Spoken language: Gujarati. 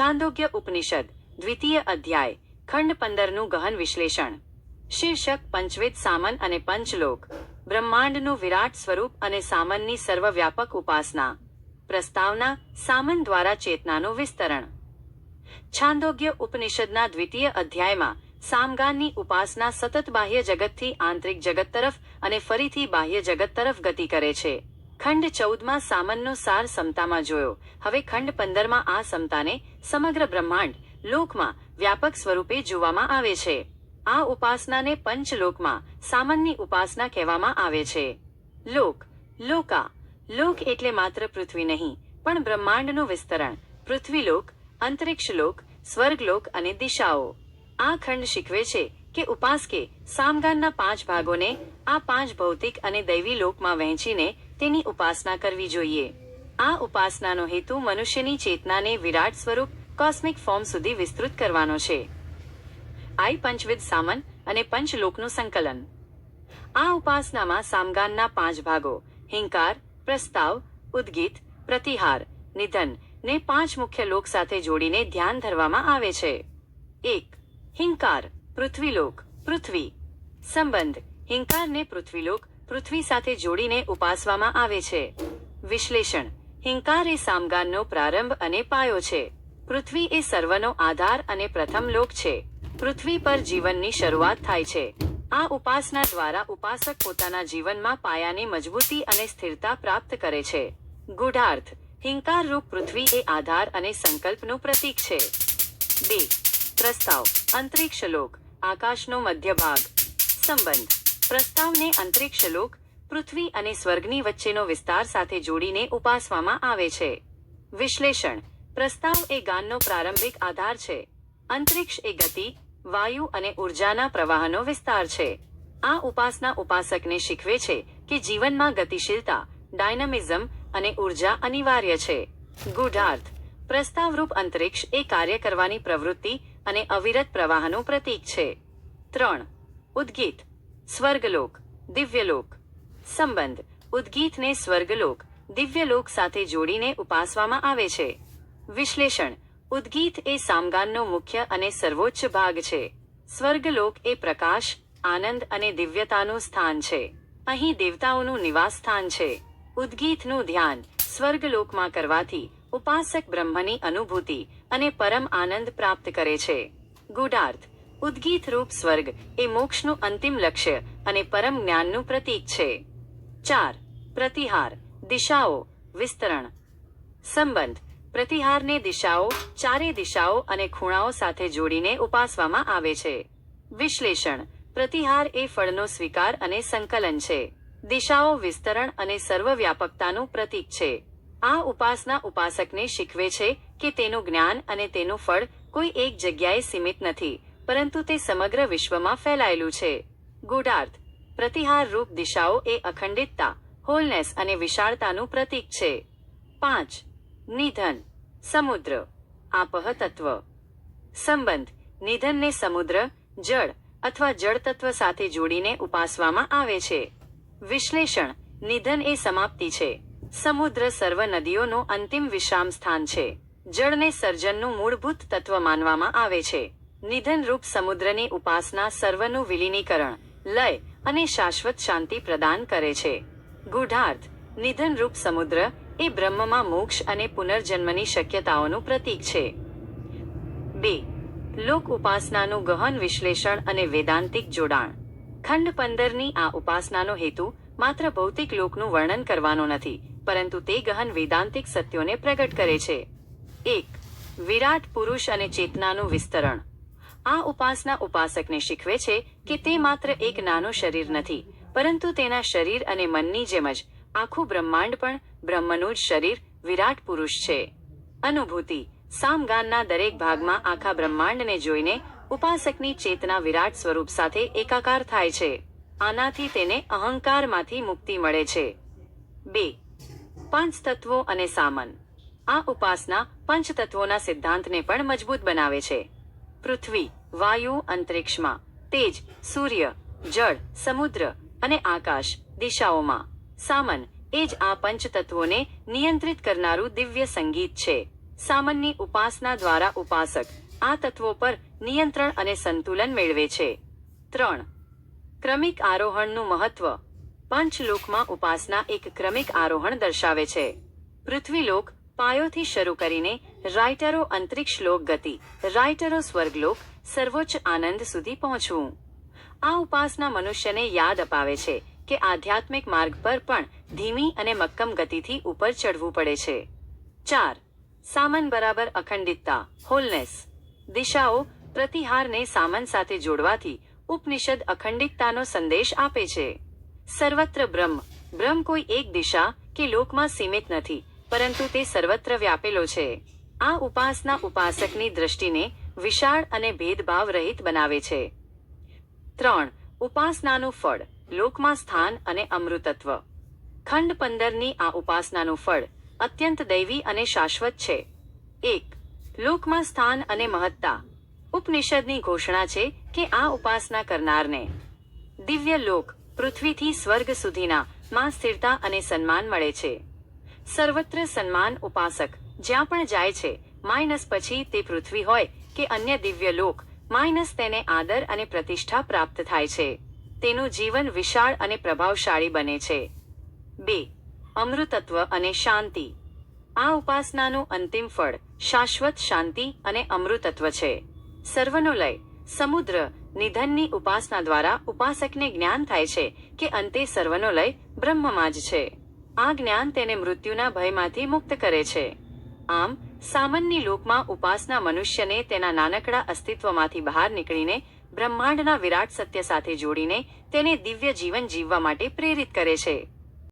છાંદોગ્ય ઉપનિષદ, દ્વિતીય અધ્યાય, ખંડ પંદરનું ગહન વિશ્લેષણ. શીર્ષક પંચવેદ સામન અને પંચલોક. બ્રહ્માંડનું વિરાટ સ્વરૂપ અને સામનની સર્વવ્યાપક ઉપાસના. પ્રસ્તાવના સામન દ્વારા ચેતનાનું વિસ્તરણ. છાંદોગ્ય ઉપનિષદના દ્વિતીય અધ્યાયમાં સામગાનની ઉપાસના સતત બાહ્ય જગતથી આંતરિક જગત તરફ અને ફરીથી બાહ્ય જગત તરફ ગતિ કરે છે. ખંડ ચૌદમાં સામનનો સાર સમતામાં જોયો. હવે ખંડ પંદરમાં આ સમતાને સમગ્ર બ્રહ્માંડ લોકમાં વ્યાપક સ્વરૂપે જોવામાં આવે છે. આ ઉપાસનાને પંચલોકમાં સામનની ઉપાસના કહેવામાં આવે છે. લોક, લોકા, લોક એટલે માત્ર પૃથ્વી નહીં, પણ બ્રહ્માંડનું વિસ્તરણ, પૃથ્વીલોક, અંતરિક્ષલોક, સ્વર્ગલોક અને દિશાઓ. આ ખંડ શીખવે છે કે ઉપાસકે સામગાનના પાંચ ભાગોને આ પાંચ ભૌતિક અને દૈવી લોકમાં વહેંચીને તેની ઉપાસના કરવી જોઈએ. આ ઉપાસનાનો હેતુ મનુષ્યની ચેતનાને વિરાટ સ્વરૂપ કોસ્મિક ફોર્મ સુધી વિસ્તૃત કરવાનો છે. આઈ પંચવિધ સામન અને પંચલોકનું સંકલન. આ ઉપાસનામાં સામગાનના પાંચ ભાગો, હિંકાર, પ્રસ્તાવ, ઉદ્ગીત, પ્રતિહાર, નિધન ને પાંચ મુખ્ય લોક સાથે જોડીને ધ્યાન ધરવામાં આવે છે. એક, હિંકાર, પૃથ્વીલોક, પૃથ્વી. સંબંધ હિંકારને પૃથ્વીલોક પૃથ્વી સાથે જોડીને ઉપાસવામાં આવે છે. વિશ્લેષણ. હિંકાર એ સામગાનનો પ્રારંભ અને પાયો છે. પૃથ્વી એ સર્વનો આધાર અને પ્રથમ લોક છે. પૃથ્વી પર જીવનની શરૂઆત થાય છે. આ ઉપાસના દ્વારા ઉપાસક પોતાના જીવનમાં પાયાની મજબૂતી અને સ્થિરતા પ્રાપ્ત કરે છે. ગૂઢાર્થ. હિંકાર રૂપ પૃથ્વી એ આધાર અને સંકલ્પનું પ્રતીક છે. બે પ્રસ્તાવ. અંતરિક્ષ લોક. આકાશનો મધ્ય ભાગ સંબંધ. પ્રસ્તાવને અંતરિક્ષ લોક, પૃથ્વી અને સ્વર્ગની વચ્ચેનો વિસ્તાર સાથે જોડીને ઉપાસવામાં આવે છે. વિશ્લેષણ. પ્રસ્તાવ એ ગાનનો પ્રારંભિક આધાર છે. અંતરિક્ષ એ ગતિ, વાયુ અને ઉર્જાના પ્રવાહનો વિસ્તાર છે. આ ઉપાસના ઉપાસકને શીખવે છે કે જીવનમાં ગતિશીલતા, ડાયનામિઝમ અને ઊર્જા અનિવાર્ય છે. ગૂઢાર્થ. પ્રસ્તાવરૂપ અંતરિક્ષ એ કાર્ય કરવાની પ્રવૃત્તિ અને અવિરત પ્રવાહનું પ્રતીક છે. ત્રણ. ઉદ્ગીત. સ્વર્ગલોક, દિવ્યલોક. સંબંધ ઉદ્ગીતને સ્વર્ગલોક, દિવ્યલોક સાથે જોડીને ઉપાસવામાં આવે છે. વિશ્લેષણ, ઉદ્ગીત એ સામગાનનો મુખ્ય અને સર્વોચ્ચ ભાગ છે. સ્વર્ગલોક એ પ્રકાશ, આનંદ અને દિવ્યતાનું સ્થાન છે. અહીં દેવતાઓનું નિવાસ સ્થાન છે. ઉદ્ગીતનું ધ્યાન, સ્વર્ગલોકમાં કરવાથી ઉપાસક બ્રહ્મની અનુભૂતિ અને પરમ આનંદ પ્રાપ્ત કરે છે. ગૂઢાર્થ ઉદ્ગીત રૂપ સ્વર્ગ એ મોક્ષનું અંતિમ લક્ષ્ય અને પરમ જ્ઞાનનું પ્રતીક છે. ચાર, પ્રતિહાર, દિશાઓ, વિસ્તરણ. સંબંધ, પ્રતિહારને દિશાઓ ચારે દિશાઓ અને ખૂણાઓ સાથે જોડીને ઉપાસવામાં આવે છે. વિશ્લેષણ, પ્રતિહાર એ ફળનો સ્વીકાર અને સંકલન છે. દિશાઓ વિસ્તરણ અને સર્વવ્યાપકતાનું પ્રતીક છે. આ ઉપાસના ઉપાસકને શીખવે છે કે તેનું જ્ઞાન અને તેનું ફળ કોઈ એક જગ્યાએ સીમિત નથી પરંતુ તે સમગ્ર વિશ્વમાં ફેલાયેલું છે. ગૂઢાર્થ પ્રતિહાર રૂપ દિશાઓ એ અખંડિતતા હોલનેસ અને વિશાળતાનું પ્રતીક છે. પાંચ, નિધન, સમુદ્ર આપહ તત્વ સંબંધ, નિધનને સમુદ્ર, જળ અથવા જળ તત્વ સાથે જોડીને ઉપાસવામાં આવે છે. વિશ્લેષણ, નિધન એ સમાપ્તિ છે. સમુદ્ર સર્વ નદીઓનું અંતિમ વિશ્રામ સ્થાન છે. જળને સર્જનનું મૂળભૂત તત્વ માનવામાં આવે છે. નિધન રૂપ સમુદ્રની ઉપાસના સર્વનું વિલીનીકરણ, લય અને શાશ્વત શાંતિ પ્રદાન કરે છે. ગૂઢાર્થ, નિધનરૂપ સમુદ્ર એ બ્રહ્મમાં મોક્ષ અને પુનર્જન્મની શક્યતાઓનું પ્રતીક છે. બે લોક ઉપાસનાનું ગહન વિશ્લેષણ અને વેદાંતિક જોડાણ. ખંડ પંદરની આ ઉપાસનાનો હેતુ માત્ર ભૌતિક લોકનું વર્ણન કરવાનો નથી, પરંતુ તે ગહન વેદાંતિક સત્યોને પ્રગટ કરે છે. એક. વિરાટ પુરુષ અને ચેતનાનું વિસ્તરણ. આ ઉપાસના ઉપાસકને શીખવે છે કે તે માત્ર એક નાનું શરીર નથી, પરંતુ તેના શરીર અને મનની જેમ જ આખું બ્રહ્માંડ પણ બ્રહ્મનું જ શરીર, વિરાટ પુરુષ છે. અનુભૂતિ. સામગાનના દરેક ભાગમાં આખા બ્રહ્માંડને જોઈને ઉપાસકની ચેતના વિરાટ સ્વરૂપ સાથે એકાકાર થાય છે. આનાથી તેને અહંકારમાંથી મુક્તિ મળે છે. બે. પાંચ તત્વો અને સામન. આ ઉપાસના પંચ તત્વોના સિદ્ધાંતને પણ મજબૂત બનાવે છે. પૃથ્વી, વાયુ, અંતરિક્ષમાં, તેજ, સૂર્ય, જળ, સમુદ્ર અને આકાશ દિશાઓમાં. સામન એ જ આ પંચતત્વોને નિયંત્રિત કરનારું દિવ્ય સંગીત છે. સામનની ઉપાસના દ્વારા ઉપાસક આ તત્વો પર નિયંત્રણ અને સંતુલન મેળવે છે. ત્રણ. ક્રમિક આરોહણનું મહત્વ. પંચલોકમાં ઉપાસના એક ક્રમિક આરોહણ દર્શાવે છે. પૃથ્વીલોક પાયોથી શરૂ કરીને રાઇટરો અંતરિક્ષ લોક ગતિ, રાઇટરો સ્વર્ગલોક, સર્વોચ્ચ આનંદ સુધી પહોંચવું. આ ઉપાસના મનુષ્યને યાદ અપાવે છે કે આધ્યાત્મિક માર્ગ પર પણ ધીમી અને મક્કમ ગતિથી ઉપર ચડવું પડે છે. ચાર, સામન બરાબર અખંડિતતા હોલનેસ દિશાઓ પ્રતિહારને સામન સાથે જોડવાથી ઉપનિષદ અખંડિતતાનો સંદેશ આપે છે. સર્વત્ર બ્રહ્મ બ્રહ્મ કોઈ એક દિશા કે લોકમાં સીમિત નથી. પરંતુ તે સર્વત્ર વ્યાપેલો છે. આ ઉપાસના ઉપાસકની દ્રષ્ટિને વિશાળ અને ભેદભાવ રહિત બનાવે છે. ત્રણ, ઉપાસનાનું ફળ, લોકમાં સ્થાન અને અમૃતત્વ. ખંડ પંદરની આ ઉપાસનાનું ફળ અત્યંત દૈવી અને શાશ્વત છે. એક, લોકમાં સ્થાન અને મહત્તા. ઉપનિષદની ઘોષણા છે કે આ ઉપાસના કરનારને દિવ્ય લોક પૃથ્વીથી સ્વર્ગ સુધીના માં સ્થિરતા અને સન્માન મળે છે. સર્વત્ર સન્માન ઉપાસક. જ્યાં પણ જાય છે, માઇનસ પછી તે પૃથ્વી હોય કે અન્ય દિવ્ય લોક, માઇનસ તેને આદર અને પ્રતિષ્ઠા પ્રાપ્ત થાય છે. તેનું જીવન વિશાળ અને પ્રભાવશાળી બને છે. બે, અમૃતત્વ અને શાંતિ. આ ઉપાસનાનું અંતિમ ફળ શાશ્વત શાંતિ અને અમૃતત્વ છે. સર્વનો લય, સમુદ્ર, નિધનની ઉપાસના દ્વારા ઉપાસકને જ્ઞાન થાય છે કે અંતે સર્વનો લય બ્રહ્મમાં જ છે. આ જ્ઞાન તેને મૃત્યુના ભયમાંથી મુક્ત કરે છે. આમ, સામાન્ય લોકમાં ઉપાસના મનુષ્યને તેના નાનકડા અસ્તિત્વમાંથી બહાર નીકળીને બ્રહ્માંડના વિરાટ સત્ય સાથે જોડીને તેને દિવ્ય જીવન જીવવા માટે પ્રેરિત કરે છે.